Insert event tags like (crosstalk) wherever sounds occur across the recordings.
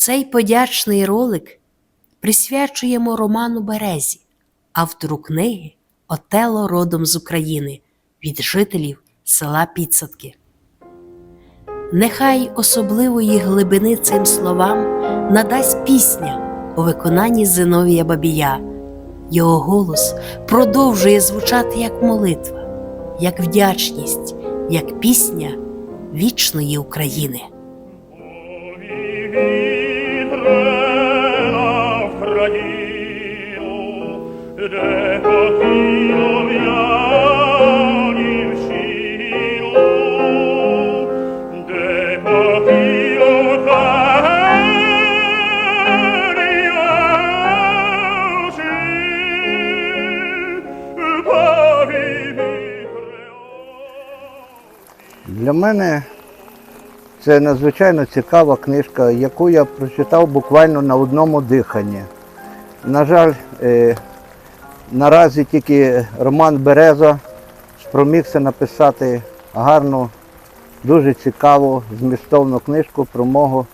Цей подячний ролик присвячуємо Роману Березі, автору книги Отело родом з України від жителів села Підсадки. Нехай особливої глибини цим словам надасть пісня у виконанні Зиновія Бабія. Його голос продовжує звучати як молитва, як вдячність, як пісня вічної України. Для мене це надзвичайно цікава книжка, яку я прочитав буквально на одному диханні. На жаль, е, наразі тільки Роман Береза спромігся написати гарну, дуже цікаву, змістовну книжку про мого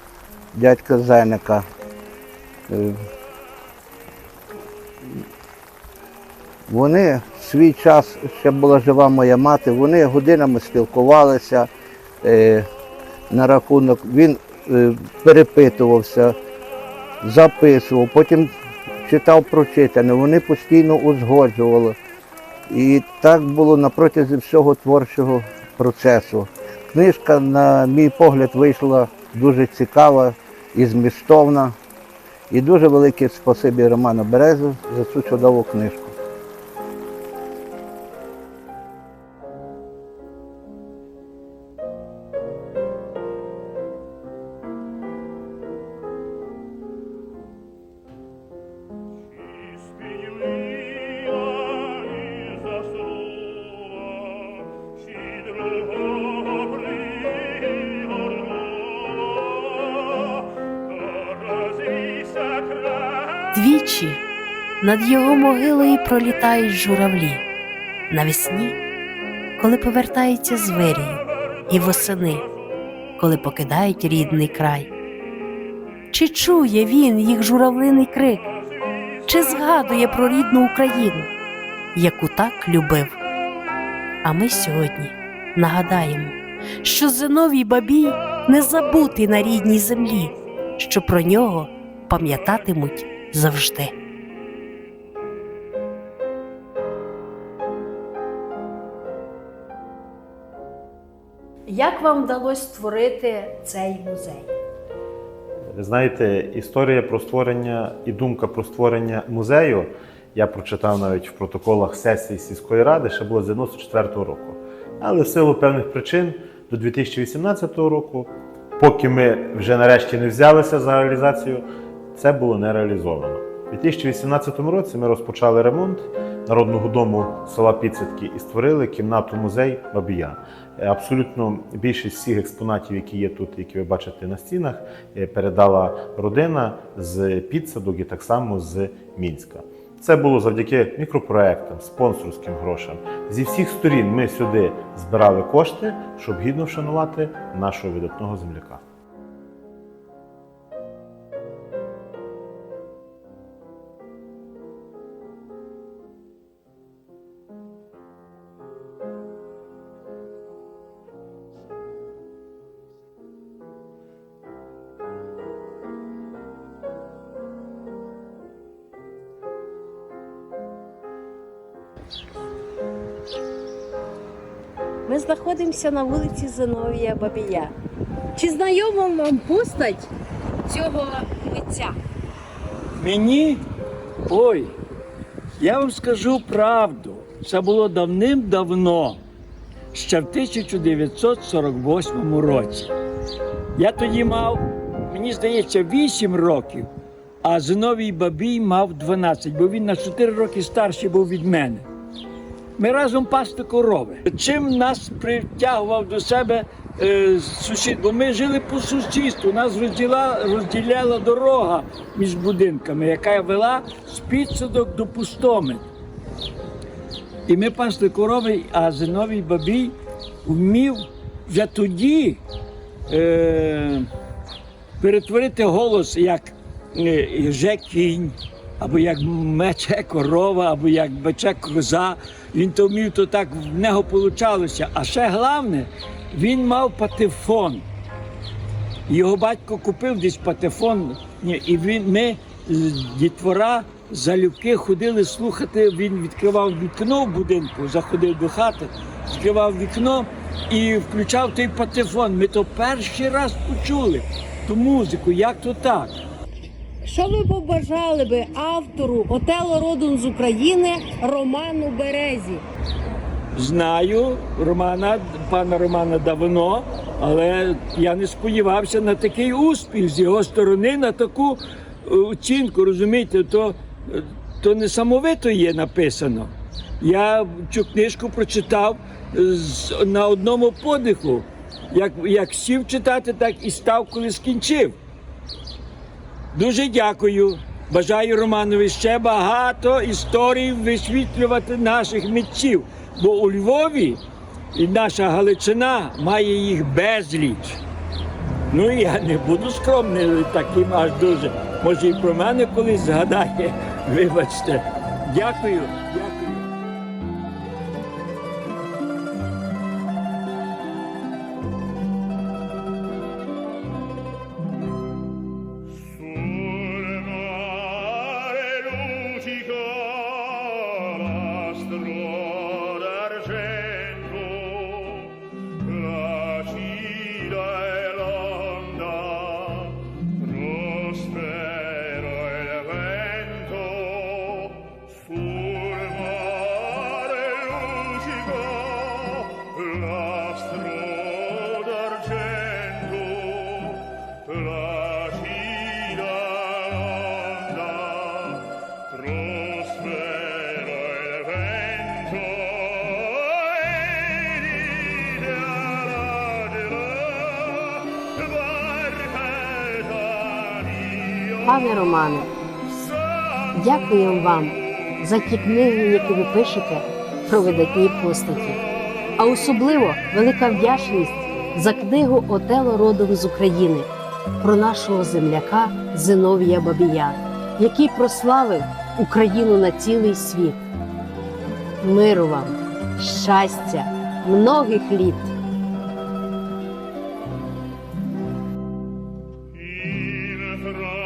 дядька Зеника. Е, Вони в свій час, ще була жива моя мати, вони годинами спілкувалися е, на рахунок, він е, перепитувався, записував, потім читав прочитане, вони постійно узгоджували. І так було протязі всього творчого процесу. Книжка, на мій погляд, вийшла дуже цікава і змістовна. І дуже велике спасибі Роману Березу за цю чудову книжку. Двічі над його могилою пролітають журавлі навесні, коли повертаються з і восени, коли покидають рідний край. Чи чує він їх журавлиний крик, чи згадує про рідну Україну, яку так любив? А ми сьогодні нагадаємо, що Зиновій Бабій не забутий на рідній землі, що про нього пам'ятатимуть завжди. Як вам вдалося створити цей музей? Ви знаєте, історія про створення і думка про створення музею я прочитав навіть в протоколах сесії сільської ради, ще було з 94-го року. Але в силу певних причин до 2018 року, поки ми вже нарешті не взялися за реалізацію, це було не реалізовано. У 2018 році ми розпочали ремонт народного дому села Підсадки і створили кімнату музей Бабія. Е, Абсолютно більшість всіх експонатів, які є тут, які ви бачите на стінах, е, передала родина з підсадок і так само з Мінська. Це було завдяки мікропроектам, спонсорським грошам. Зі всіх сторін ми сюди збирали кошти, щоб гідно вшанувати нашого видатного земляка. Ми знаходимося на вулиці Зиновія Бабія. Чи знайома вам постать цього митця? Мені? Ой, я вам скажу правду. Це було давним-давно, ще в 1948 році. Я тоді мав, мені здається, 8 років, а Зиновій Бабій мав 12, бо він на 4 роки старший був від мене. Ми разом пасти корови. Чим нас притягував до себе е, сусід, бо ми жили по сусідству, нас розділа, розділяла дорога між будинками, яка вела з підсадок до пустоми. І ми пасли корови, а Зиновій Бабій вмів вже тоді е, перетворити голос як е, же або як мече корова, або як мече коза. Він то вмів, то так в нього получалося. А ще головне, він мав патефон. Його батько купив десь патефон, і він, ми, дітвора, залюбки ходили слухати. Він відкривав вікно в будинку, заходив до хати, відкривав вікно і включав той патефон. Ми то перший раз почули ту музику, як то так. Що ви побажали би автору Отело родом з України Роману Березі? Знаю Романа, пана Романа давно, але я не сподівався на такий успіх з його сторони, на таку е, оцінку. Розумієте, то, то несамовито є написано. Я цю книжку прочитав е, на одному подиху. Як, як сів читати, так і став, коли скінчив. Дуже дякую. Бажаю Романові ще багато історій висвітлювати наших митців. Бо у Львові і наша Галичина має їх безліч. Ну я не буду скромним таким аж дуже. Може, і про мене колись згадає. (laughs) Вибачте. Дякую. Пане Романе, дякуємо вам за ті книги, які ви пишете про видатні постаті. А особливо велика вдячність за книгу Отело родом з України про нашого земляка Зиновія Бабія, який прославив Україну на цілий світ. Миру вам, щастя, многих літ! fra